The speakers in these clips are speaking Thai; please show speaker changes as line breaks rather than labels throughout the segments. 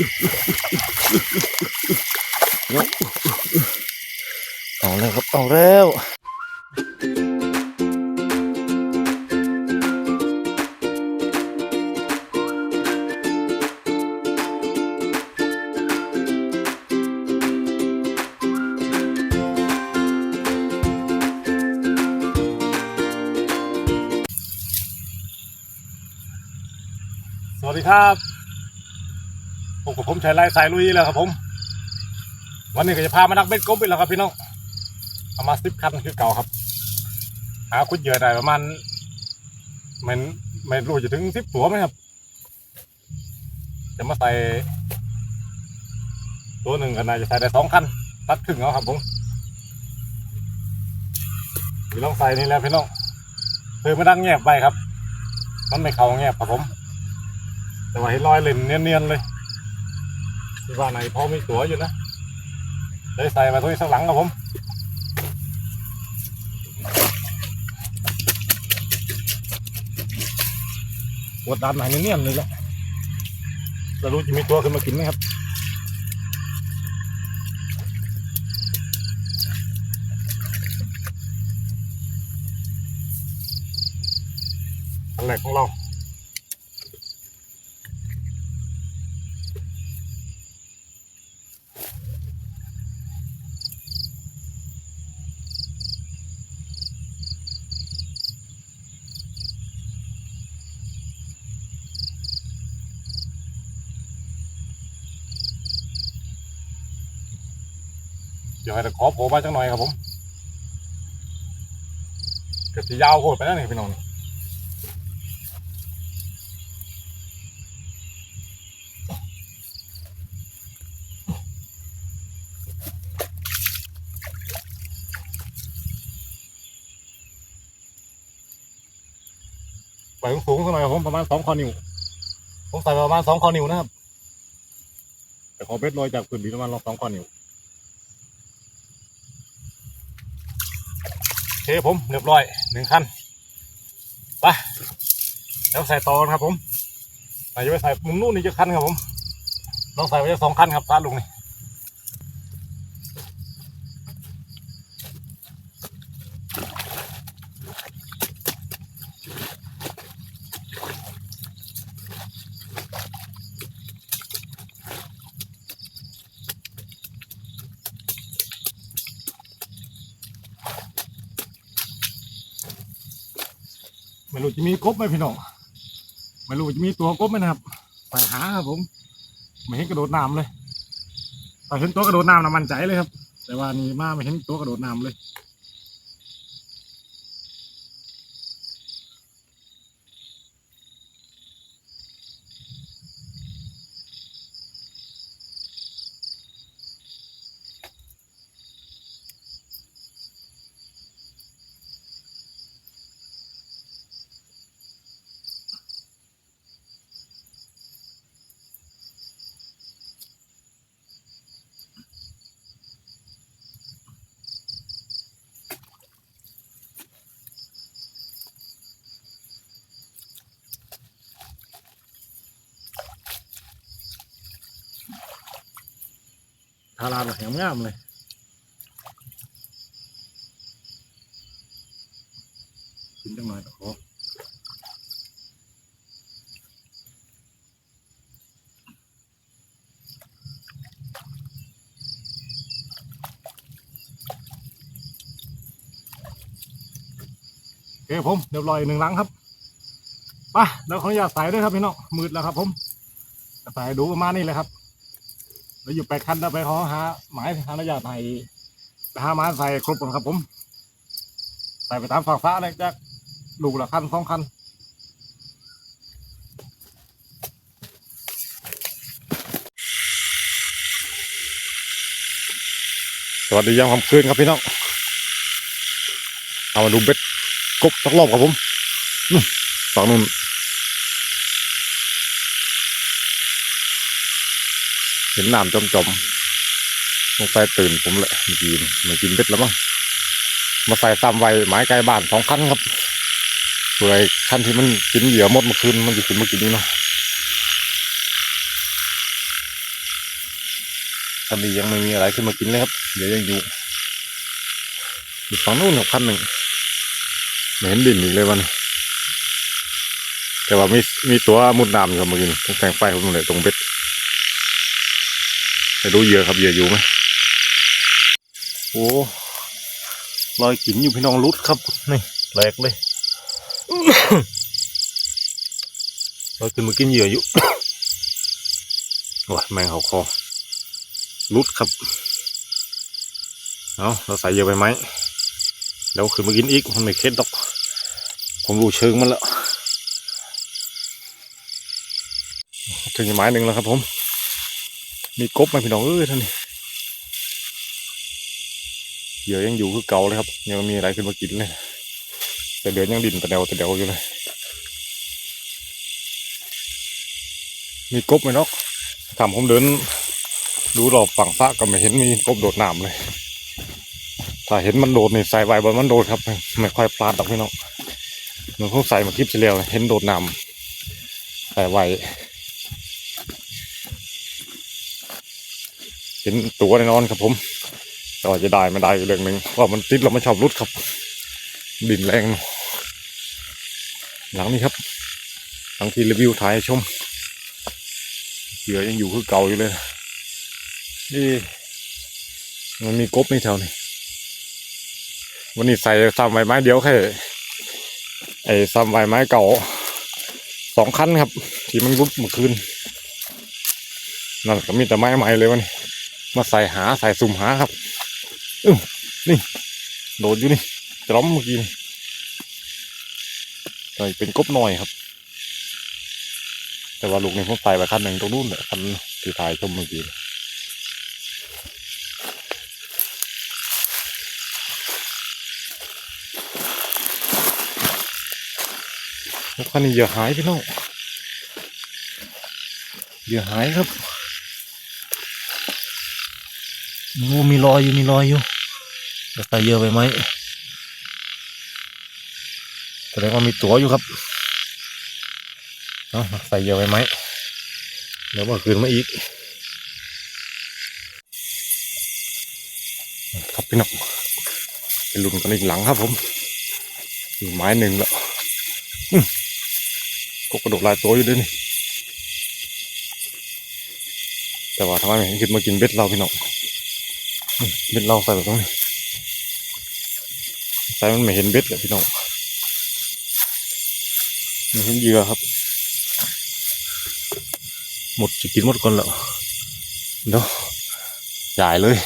เอาแล้วครับเอาแล้วสวัสดีครับ ผมกับผมชัยสายลุยแล้วครับผม วันนี้ก็จะพามานักเบ็ดกบอีกแล้วครับพี่น้องเอามาสิบคันคือเก่าครับ หาคุดเหยื่อได้ประมาณไม่ไม่รู้จะถึงสิบตัวไหมครับ จะมาใส่ ตัวหนึ่งกันนะจะใส่ได้สองคันตัดครึ่งเอาครับผมพี่น้องใส่นี่แล้วพี่น้องเคยมาดังแงบไปครับ มันไม่เข้าแงบครับผม แต่ว่าเห็นรอยเล่นเนียนๆเลย ที่ว่าไหนพอมีตัวอยู่นะเลยใส่มาตรงนี้สักหลังครับผมปวดดันไหนเนียนเลยละเรารู้จะมีตัวขึ้นมากินไหมครับอันแรกของเรา เดี๋ยวให้ตะขอโผล่มาจังหน่อยครับผมเกิดจะยาวโคตรไปแล้วนี่พี่น้องนี่ไปสูงสักหน่อยครับผมประมาณสองคอนิ้วผมใส่ประมาณสองคอนิ้วนะครับแต่ขอเบ็ดลอยจากพื้นดินประมาณสองคอนิ้ว โอเค ผมเรียบร้อยหนึ่งคันไปแล้วใส่ต่อครับผมใส่จะไปใส่มุมนู้นนี่จะคันครับผมลองใส่ไปจะสองคันครับตาลุงนี่ รู้จะมีกบไหมพี่น้องไม่รู้จะมีตัวกบไหมนะครับไปหาครับผมไม่เห็นกระโดดน้ำเลยแต่เห็นตัวกระโดดน้ำนะมั่นใจเลยครับ แต่ว่านี่มาไม่เห็นตัวกระโดดน้ำเลย ทาราแบบแหงามเลยกินจังหน่อยขอโอเคผมเรียบร้อยหนึ่งลังครับไปแล้วขออนุญาตใส่ด้วยครับพี่น้องมืดแล้วครับ ผมใส่ดูประมาณนี้เลยครับ เราอยู่แปคันแล้วไปขอหาหมายทางระยะไทยไปหาไม้ใส่ครบก่อนครับผม ใส่ไปตามฝั่งฟ้าเลยจากลูกละคันสองคันสวัสดียามค่ำคืนครับพี่น้องเอามาดูเบ็ดกบสักรอบครับผมฝั่งนู้น เห็นน้ำจมจมๆลงไปตื่นผมเลยเมื่อกี้นี่มากินเบ็ดแล้วมั้งมาใส่ตามไว้หมายไกลบ้านสองคันครับเผื่อไอ้คันที่มันกินเหยื่อหมดเมื่อคืนมันจะกินเมื่อกี้นี้เนาะตอนนี้ยังไม่มีอะไรขึ้นมากินเลยครับเดี๋ยวยังอยู่อยู่ฝั่งนู้นครับคันหนึ่งไม่เห็นดินอีกเลยวันนี้แต่ว่ามีมีตัวมุดน้ำอยู่ครับมื่อกี้นี่ต้องแต่งไฟผมเลยตรงเบ็ด ไปดูเหยื่อครับเหยื่ออยู่ไหมโอ้ลอยกินอยู่พี่น้องรุดครับนี่แหลกเลยลอยขึ้นมากินเหยื่ออยู่ว้าแมงเขาคอรุดครับเอาเราใส่เยอะไปไหมเดี๋ยวขึ้นมากินอีกมันไม่เค็ดดอก ผมรู้เชิงมันแล้วถึงอีกไม้หนึ่งแล้วครับผม มีกบไหมพี่น้องเอ้ยท่านนี่เหยื่อยังอยู่คือเก่าเลยครับ ยังมีอะไรขึ้นมากินเลย แต่เดือนยังดิ่นแต่เดวแต่เดวอยู่เลย มีกบไหมนกถามผมเดินดูรอบฝั่งฟ้าก็ไม่เห็นมีกบโดดน้ำเลย ถ้าเห็นมันโดดนี่ใส่ไว้บนมันโดดครับไม่ค่อยพลาดดอกพี่น้องมันคงใส่มาคลิปเฉลียวเห็นโดดน้ำใส่ไว้ เห็นตัวแน่นอนครับผมแต่ว่าจะได้ไม่ได้เรื่องหนึ่งว่ามันติดเราไม่ชอบรุดครับ ดินแรง หลังนี้ครับ หลังที่รีวิวถ่ายให้ชมเหยื่อยังอยู่คือเก่าอยู่เลยนี่มันมีกบในแถวนี้วันนี้ใส่ซ้ำใบไม้เดียวแค่ไอ้ซ้ำใบไม้เก่าสองคันครับ ที่มันรุดเมื่อคืนนั่นก็มีแต่ไม้ใหม่เลยวันนี้ มาใส่หาใส่สุ่มหาครับอือนี่ โดดอยู่นี่จล้อมเมื่อกี้นี่ใส่เป็นกบหน่อยครับ แต่ว่าลูกนี่ผมใส่ไปคันหนึ่งตรงนู้นเนี่ยคันที่ถ่ายชมเมื่อกี้แล้วคันนี้เหยื่อหายพี่น้องเหยื่อหายครับ โอ้มีรอยอยู่มีรอยอยู่จะใส่เยอะไปไหมแสดงว่ามีตัวอยู่ครับเอาใส่เยอะไปไหมเดี๋ยวมาคืนมาอีกครับพี่น้องเป็นลุ่นกันอีกหลังครับผมอีกไม้หนึ่งแล้วก็กระโดดลายตัวอยู่ด้วยนี่แต่ว่าทำไมไม่เห็นขึ้นมากินเบ็ดเราพี่น้อง เบ็ดเราใส่แบบตรงนี้ใส่มันไม่เห็นเบ็ดเลยพี่น้องไม่เห็นเหยื่อครับ หมดจะกินหมดก่อนแล้วเนาะจ่ายเลย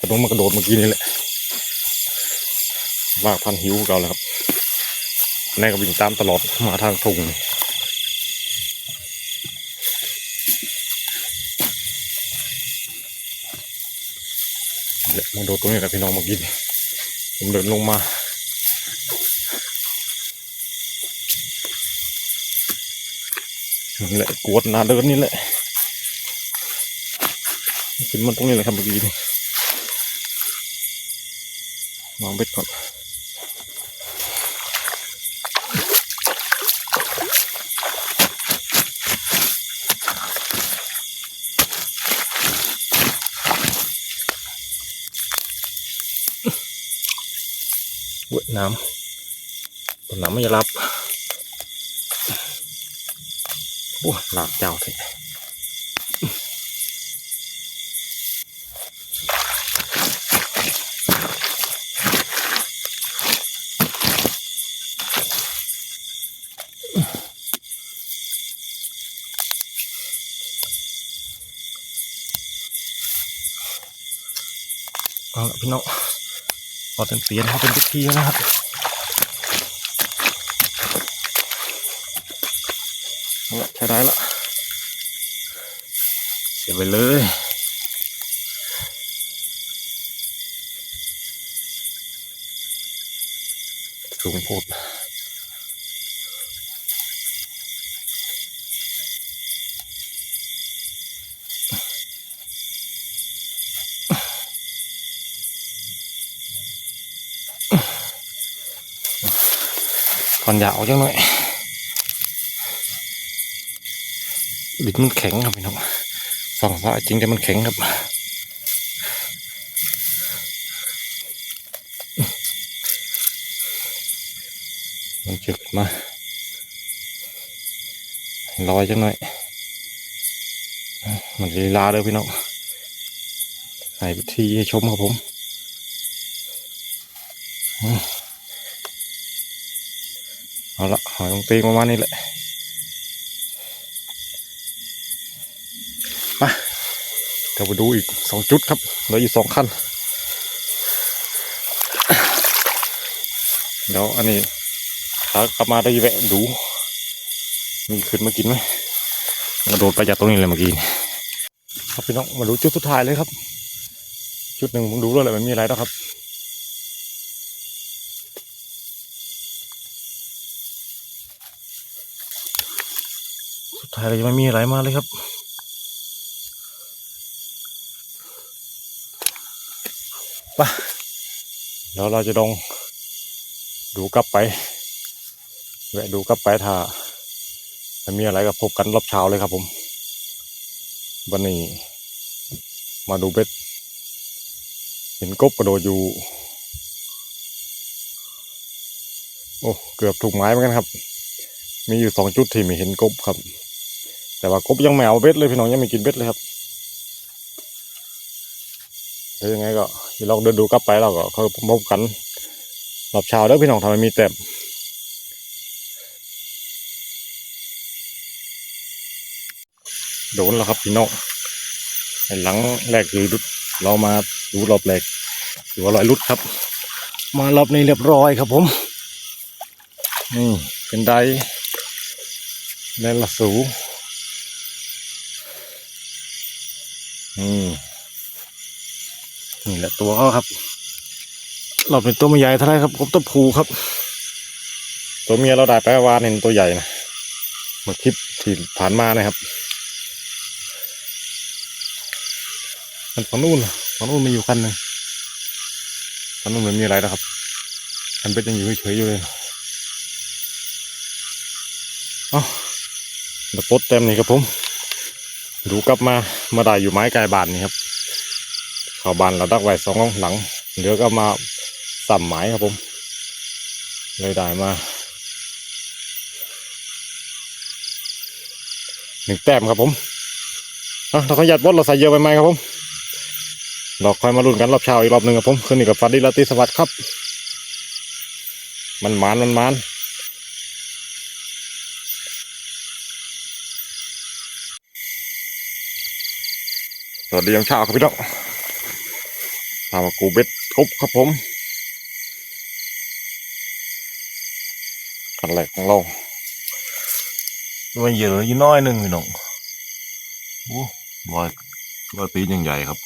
กระโดดมากระโดดเมื่อกี้นี่แหละลาพันหิวเก่าแล้วครับแน่ก็วิ่งตามตลอดมาทางทุ่งนี่ เดี๋ยวมาดูตรงนี้แหละพี่น้องเมื่อกี้นี่ผมเดินลงมานี่แหละกวดนาเดินนี่แหละขึ้นมันตรงนี้แหละครับเมื่อกี้นี่วางเบ็ดก่อน น้ำต้นน้ำไม่รับโอ้หลากเจ้าเถอะเอาละพี่น้องพ อเป็นเสียนเขาเป็นพิธีแล้วครับเอาละใช้ได้ละเสียไปเลยสูงโพด ก่อนยาวจังหน่อยดินมันแข็งครับพี่น้องส่องฟ้าจริงแต่มันแข็งครับมันจึกมาลอยจังหน่อยมันลีลาเลยพี่น้องใส่พิธีให้ชมครับผมอืม เอาละหอยลงตีประมาณนี้แหละไปเดี๋ยวไปดูอีกสองจุดครับเหลืออยู่สองขั้นเดี๋ยวอันนี้ถ้ากลับมาได้แวะดู มีขึ้นมากินไหมกระโดดไปจากตรงนี้เลยเมื่อกี้ครับพี่น้องมาดูจุดสุดท้ายเลยครับ จุดหนึ่งผมดูแล้วแหละมันมีอะไรแล้วครับ สุดท้ายก็ยังไม่มีอะไรมาเลยครับไปแล้วเราจะลองดูกลับไป แวะดูกลับไปถ้ามันมีอะไรก็พบกันรอบเช้าเลยครับผมวันนี้มาดูเบ็ด เห็นกบกระโดดอยู่ โอ้ เกือบถูกไม้เหมือนกันครับ มีอยู่สองจุดที่ไม่เห็นกบครับ แต่ว่ากบยังไม่เอาเบ็ดเลยพี่น้องยังไม่กินเบ็ดเลยครับเดี๋ยวยังไงก็เดี๋ยลองเดินดูกลับไปเราก็ค่อยพบกันรอบเช้าเด้อพี่น้องทำไมมีแต้มโดนแล้วครับพี่น้องไอ้หลังแรกคือรุดเรามาดูรอบแรกถือว่าลอยรุดครับ มารอบนี้เรียบร้อยครับผมนี่เป็นไดแนนละสู นี่นี่แหละตัวเขาครับ เราเป็นตัวไม่ใหญ่เท่าไรครับกบตัวผูครับ ตัวเมียเราได้ไปวานเห็นตัวใหญ่นะเมื่อคลิปที่ผ่านมานะครับ มันฝั่งนู้นฝั่งนู้นมีอยู่คันหนึ่งฝั่งนู้นมันมีอะไรนะครับคันเป็ดยังอยู่เฉยๆอยู่เลยเอ้าเดปดเต็มนี่ครับผม ดูกลับมามาได้อยู่ไม้กายบานนี่ครับเขาบานเราดักไว้สองหลังเหลือก็มาสัมหมายครับผม เลยได้มาหนึ่งแต้มครับผมอะเราขยัดบดเราใส่เยอะไปไหมครับผมเราคอยมาลุ้นกันรอบเช้าอีกรอบหนึ่งครับผมคืนนี้กับฟันดิลาติสวัสดิ์ครับ มันหมานมันหมานส วัสดียามเช้าครับพี่น้องพามากูเบ็ดกบครับผมกันแรกของเรามันเยอะเลยน้อยหนึ่งพี่น้องโอ้ร้อยร้อยปียังใหญ่ครับ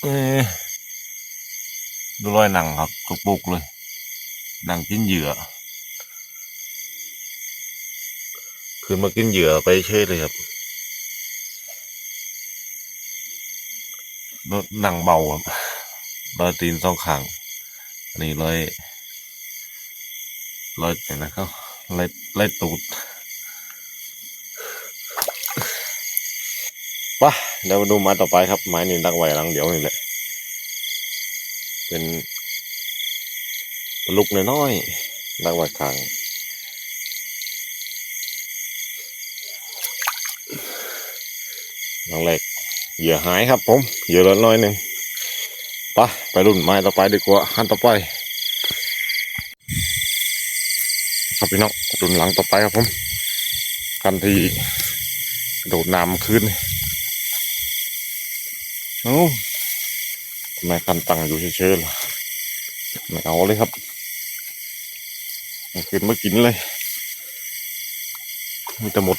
เอ๊ะดูรอยหนังครับตุกปุกเลย หนังกินเหยื่อคืนมากินเหยื่อไปเช่เลยครับ รถนั่งเบาครับรอยตีนสองข้างอันนี้รอยรอยไหนนะครับรอยรอยตูดไปเดี๋ยวมาดูไม้ต่อไปครับ ไม้นี่ดักไว้หลังเดี๋ยวนี่แหละ เป็นลูกน้อยๆดักไว้ข้างหลังแรก เหยื่อหายครับผมเหยื่อเลือน้อยหนึ่งไปไปรุ่นไม้ต่อไปดีกว่าขั้นต่อไปครับพี่น้องรุ่นหลังต่อไปครับผมกันที่โดดน้ำคืนนี่เอ้าทำไมกันตั้งอยู่เฉยๆล่ะไม่เอาเลยครับเอาคืนมากินเลยมีแต่หมด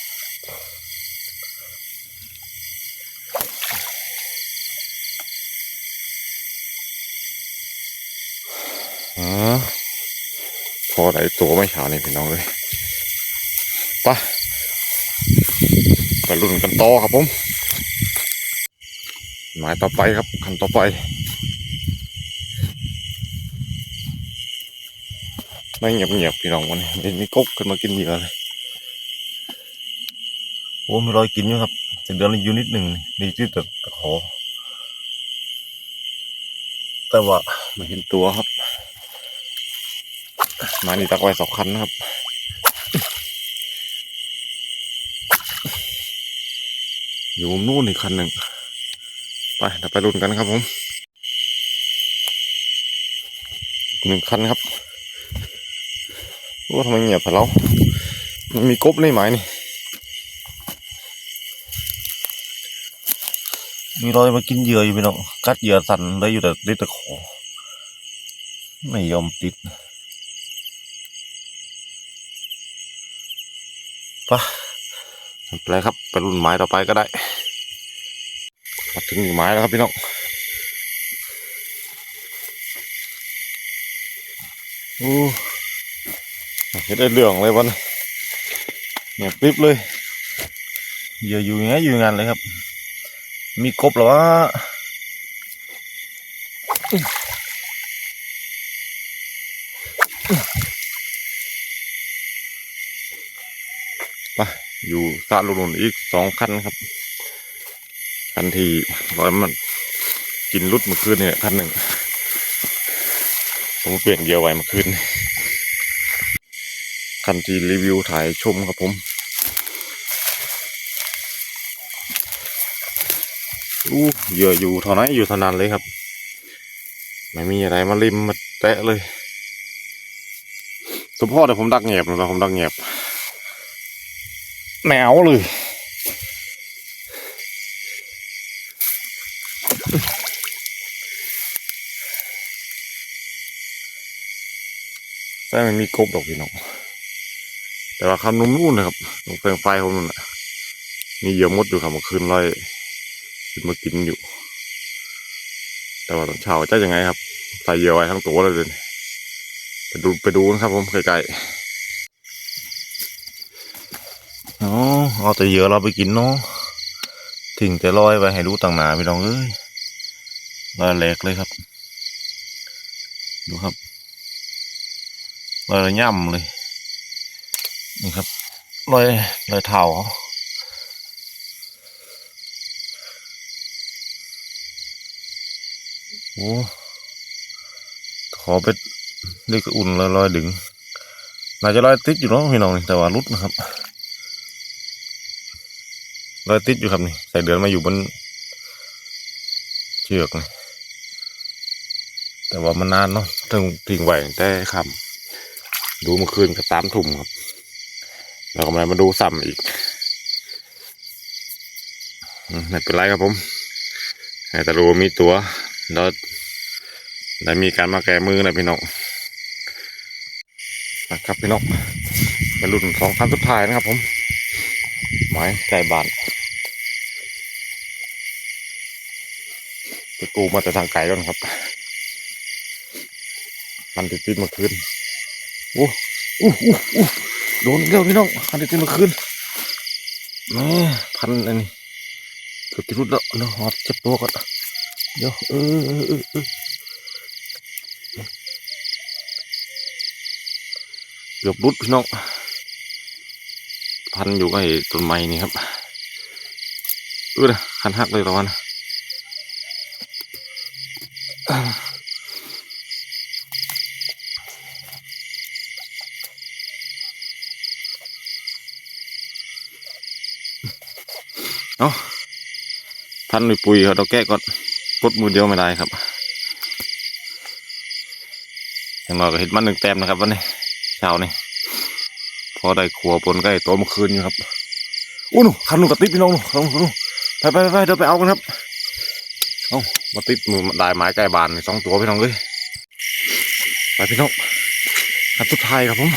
พอไหนตัวไม่เช้านี่พี่น้องเลยไปไปรุ่นกันต่อครับผม หมายต่อไปครับคันต่อไป ไม่เงียบเงียบๆพี่น้องวันนี้ไม่มีกบขึ้นมากินเหยื่อเลย
โอ้มีรอยกินอยู่ครับแต่เดือนละอยู่นิดหนึ่งนี่ที่แต่ตะขอแต่ว่าไม่เห็นตัวครับ มานี่ตักไว้สองคันนะครับ อยู่มุมนู่นอีกคันหนึ่ง ไปเดี๋ยวไปรุ่นกันครับผมหนึ่งคันครับว่าทำไมเงียบแต่เรามันมีกบในไม้นี่ มีรอยมากินเหยื่ออยู่พี่น้อง กัดเหยื่อสั่นได้อยู่แต่ได้แต่ขอ ไม่ยอมติด ปะไม่เป็นไรครับไปรุ่นไม้ต่อไปก็ได้มาถึงอีกไม้แล้วครับพี่น้องโอ้เห็นได้เรื่องเลยวันเนี่ยคลิปเลยเยื่ออยู่อย่างไงอยู่อย่านเลยครับ มีกบหรอวะ อยู่ซาลุนอีกสองคันครับ คันที่ร้อยมันกินรุดเมื่อคืนเนี่ยคันหนึ่งผมเปลี่ยนเกียร์ไว้เมื่อคืนคันที่รีวิวถ่ายชมครับผมอู้เหยื่ออยู่เท่านั้นอยู่เท่านั้นเลยครับ ไม่มีอะไรมาริมมาแตะเลยสมพ่อแต่ผมดักแงบนะผมดักแงบ แนวเลยแต่มันมีกบดอกพี่น้องแต่ว่าคำนุ่มนู่นนะครับตรงเปลงไฟผมนู่นน่ะมีเหยื่อมดอยู่ครับเมื่อคืนไล่ขึ้นมากินอยู่ แต่ว่าตอนเช้าจะยังไงครับ ใส่เหยื่อไว้ทั้งตัวเลยเลยไปดูไปดูกันครับผมไกลๆ อ๋อเอาแต่เหยื่อเราไปกินเนาะทิ้งแต่ลอยไว้ให้รู้ต่างหนาพี่น้องเอ้ยลอยแหลกเลยครับ ดูครับลอยระย่ำเลย นี่ครับลอยลอยเท้าเขาโอ้ขอไปเรียกอุ่นลอยลอยดึงน่าจะลอยติดอยู่เนาะพี่น้องแต่ว่ารุดนะครับ ลอยติดอยู่ครับนี่ใส่เดือนมาอยู่บนเชือกนี่แต่ว่ามันนานเนาะถึงทิ้งไว้แต่ค่ำดูเมื่อคืนก็สามทุ่มครับแล้วก็มามาดูซ้ำอีกไม่เป็นไรครับผมแต่รู้มีตัวแล้วได้มีการมาแก้มือนะพี่น้องนะครับพี่น้องเป็นรุ่นสองคันสุดท้ายนะครับผมไม้ไก่บานไป กูมาแต่ทางไก่ก่อนครับคันติดติดมื่อคืนโอ้อู้อู้อู้โดนอีกแล้วพี่น้องคันติดติดมื่อคืนแม่พันอันนี้เกือบจะรุดแล้วเนาะหอดเจ็บตัวก่อนเดี๋ยวเออเออเออเกือบรุดพี่น้องพันอยู่ไอ้ต้นไม้นี่ครับเออคันหักเลยตะวันเอ พันด้วยปุ๋ยเขาต้องแก้ก่อนกดมือเดียวไม่ได้ครับอย่างน้อยก็เห็นมันหนึ่งแต้มนะครับวันนี้เช้านี่พอได้ขัวปนใกล้ตัวเมื่อคืนอยู่ครับอู้หนูคันหนูกระติบพี่น้องหนูคันหนูไปไปไปเดี๋ยวไปเอากันครับเอามาติดมือได้ไม้ไก่บานสองตัวพี่น้องเลยไปพี่น้องคันสุดท้ายครับผม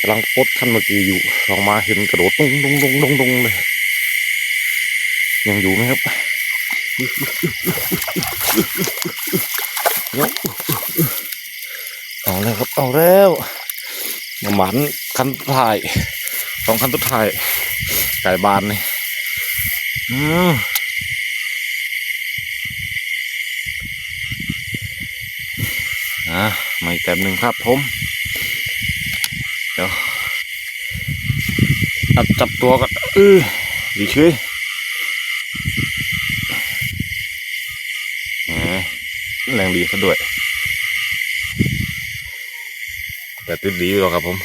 กำลังปลดคันเมื่อกี้อยู่ลองมาเห็นกระโดดตุ้งตุ้งตุ้งตุ้งตุ้งเลย ยังอยู่ไหมครับเอาแล้วครับเอาแล้วหมันคันท้ายสองคันสุดท้ายไก่บานนี่อืมอะมาอีกแต้มหนึ่งครับผมเดี๋ยวอัดจับตัวกันเออดีเฉยแหม แรงดีซะด้วยแต่ติดดีอยู่หรอกครับผม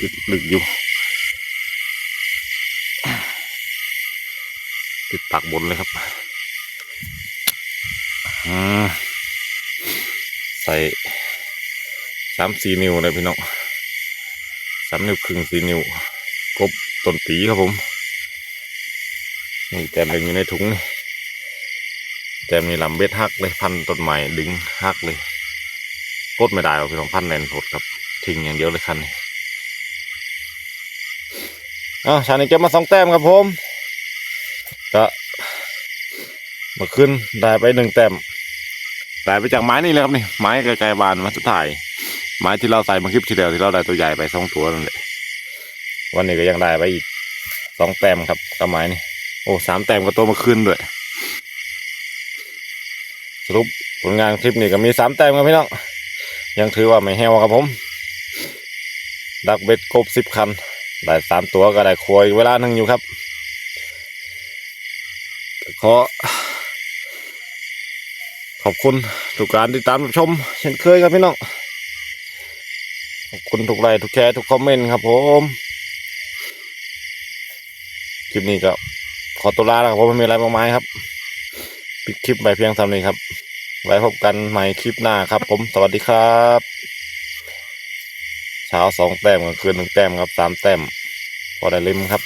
ติดลึกอยู่ ติดปากบนเลยครับใส่สามสี่นิ้วเลยพี่น้องสามนิ้วครึ่งสี่นิ้วกบต้นปีครับผมนี่แต้มหนึ่งอยู่ในถุงนี่ แต้มนี่ลำเบ็ดหักเลยพันต้นใหม่ดึงหักเลยกดไม่ได้หรอกพี่น้องพันแนนโพดครับทิ้งอย่างเดียวเลยคันนี้อะชานี้เก็บมาสองแต้มครับผมก็มาขึ้นได้ไปหนึ่งแต้มได้ไปจากไม้นี่เลยครับนี่ไม้ไกลๆบานมาสุดท้ายไม้ที่เราใส่มาคลิปที่แล้วที่เราได้ตัวใหญ่ไปสองตัวนั่นแหละวันนี้ก็ยังได้ไปอีกสองแต้มครับกับไม้นี่โอ้สามแต้มก็ตัวมาขึ้นด้วย สรุปผลงานคลิปนี้ก็มีสามแต้มครับพี่น้อง ยังถือว่าไม่แห้วครับผม ดักเบ็ดครบสิบคัน ได้สามตัวก็ได้ควอีกเวลาหนึ่งอยู่ครับ ขอ ขอบคุณทุกการติดตามรับชม เช่นเคยครับพี่น้อง ขอบคุณทุกไลค์ทุกแชร์ทุกคอมเมนต์ครับผม คลิปนี้ก็ขอตัวลาแล้วครับผมไม่มีอะไรมากมายครับ ปิดคลิปไปเพียงเท่านี้ครับ ว้พบกันใหม่คลิปหน้าครับ ผมสวัสดีครับเช้าสองแต้มกลางคืนหนึ่งแต้มครับสามแต้มพอได้เล่มครับ